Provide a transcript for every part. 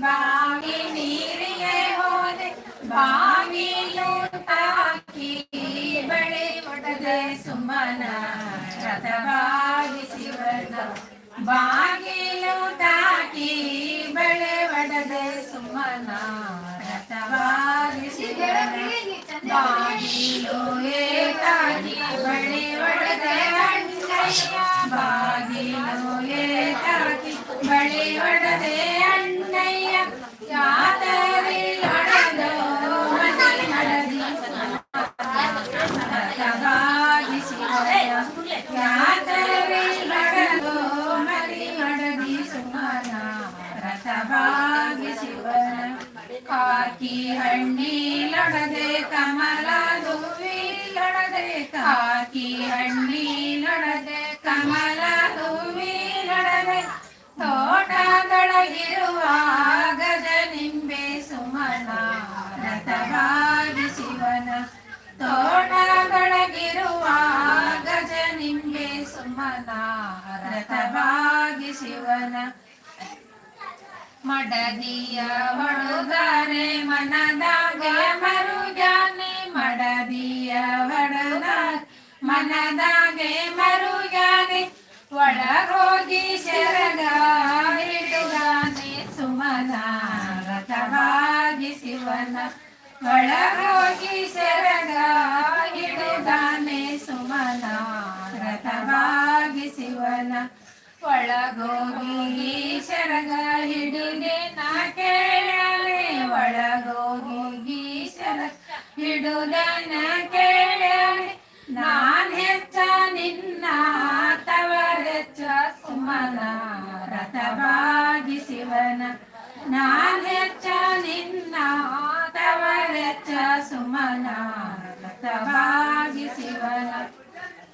ഭാവി നീറിയോട് ഭാവിയൂട്ടാക്കി ബളെ ഒടത് സുമന രഥഭാഗി ശിവന ഭാഗ്യൂട്ടാക്കി ബളെ ಶಿವನ ಹಣ್ಣಿ ಲಡದೆ ಕಮಲ ಹಳದಿ ಲಡದೆ ಕಾಕಿ ಹಣ್ಣಿ ಲಡದೆ ಕಮಲ ಕಾಕಿ ಕಮಲದು ಲೊಡದೆ ತೋಟದೊಳಗಿರುವ ಗಜ ನಿಂಬೆ ನಿಂಬೆ ಸುಮನ ರಥವಾಗಿ ಶಿವನ ಮಡದಿಯ ಹೊಡುಗಾರೆ ಮನದಾಗೆ ಮರುಗಾನೆ ಮಡದಿಯ ಹೊಡೆದ ಮನದಾಗೆ ಮರುಗಾನೆ ಒಳಗೋಗಿ ಶರಗ ಹಿಡುಗಾನೆ ಸುಮನ ರಥವಾಗಿ ಶಿವನ ಒಳಗೋಗಿ ಶರಗ ಹಿಡಿದಾನೆ ಸುಮನ, ರಥವಾಗಿ ಶಿವನ. ಒಳಗೋಗಿ ಶರಗ ಹಿಡಿದೆ ನಾ ಕೇಳಲೆ, ಒಳಗೋಗಿ ಶರಗ ಹಿಡುದ ನಾ ಕೇಳಲೆ. ನಾನ್ ಹೆಚ್ಚ ನಿನ್ನ ತವರೆಚ್ಚ ಸುಮನ, ರಥವಾಗಿ ಶಿವನ. ನಾನ್ ಹೆಚ್ಚ ನಿನ್ನ ಸುಮನ ರಥವಾಗಿ ಶಿವನ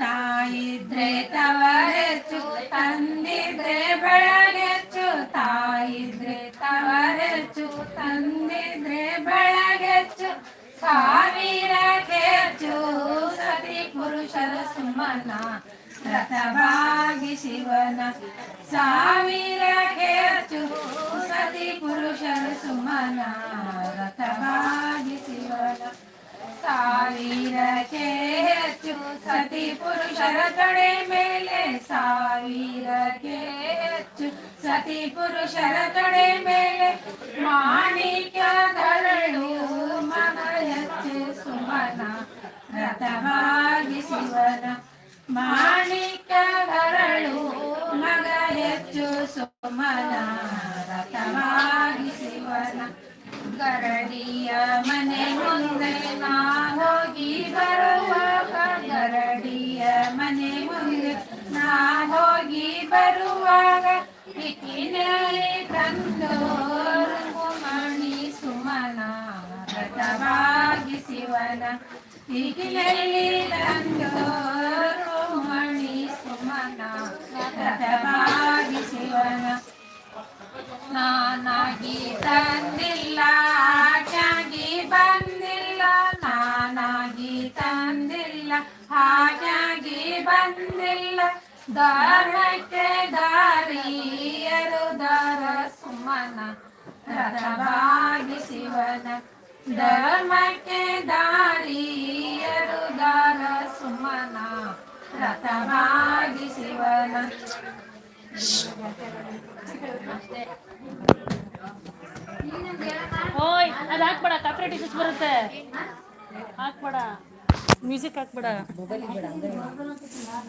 ತಾಯಿದ್ರೆ ತವರೆಚ್ಚು ತಂದಿದ್ರೆ ಬೆಳಗೆಚ್ಚು ತಾಯಿದ್ರೆ ತವರೆಚ್ಚು ತಂದಿದ್ರೆ ಬೆಳಗೆಚ್ಚು ಸಾವಿರ ಹೆಚ್ಚು ಸತಿ ಪುರುಷರ ಸುಮನ ರಥವಾಗಿ ಶಿವನ ಸಾವಿರ ಹೆಚ್ಚು ಸತಿ ಪುರುಷರ ಸುಮನ ಸಾವಿರಕ್ಕೆ ಹೆಚ್ಚು ಸತಿ ಪುರುಷರ ತೊಡೆ ಮೇಲೆ ಸಾವಿರಕ್ಕೆ ಹೆಚ್ಚು ಸತಿ ಪುರುಷರ ತೊಡೆ ಮೇಲೆ ಮಾಣಿಕ್ಯದರಳು ಮನ ಹೆಚ್ಚು ಸುಮನ ರಥವಾಗಿ ಶಿವನ ಮಾಣಿಕ್ಯದರಳು ಮಗ ಹೆಚ್ಚು ಸುಮನ ರಥವಾಗಿ ಗರಡಿಯ ಮನೆ ಮುಂದೆ ನಾ ಹೋಗಿ ಬರುವಾಗ ಗರಡಿಯ ಮನೆ ಮುಂದೆ ನಾ ಹೋಗಿ ಬರುವಾಗ ಇಕ್ಕಿನಲ್ಲಿ ತಂದು ಮಣಿ ಸುಮನ ರಥವಾಗಿ ಶಿವನ ಇಕ್ಕಿನಲ್ಲಿ ತಂದು ಮಣಿ ಸುಮನ ರಥವಾಗಿ ಶಿವನ ನಾನಾಗಿ ತಂದಿಲ್ಲ ಹಾಗಾಗಿ ಬಂದಿಲ್ಲ. ದಾರಕ್ಕೆ ದಾರಿಯರು ದಾರ ಸುಮನ, ರಥವಾಗಿ ಶಿವನ. ಧರ್ಮಕ್ಕೆ ದಾರಿಯರು ದಾರ ಸುಮನ, ರಥವಾಗಿ ಶಿವನ. ಓಯ್, ಅದು ಹಾಕ್ಬೇಡ ಕಾಪ್ರೇಟ್ ಬರುತ್ತೆ. ಹಾಕ್ಬೇಡ. ಮ್ಯೂಸಿಕ್ ಹಾಕ್ಬೇಡ.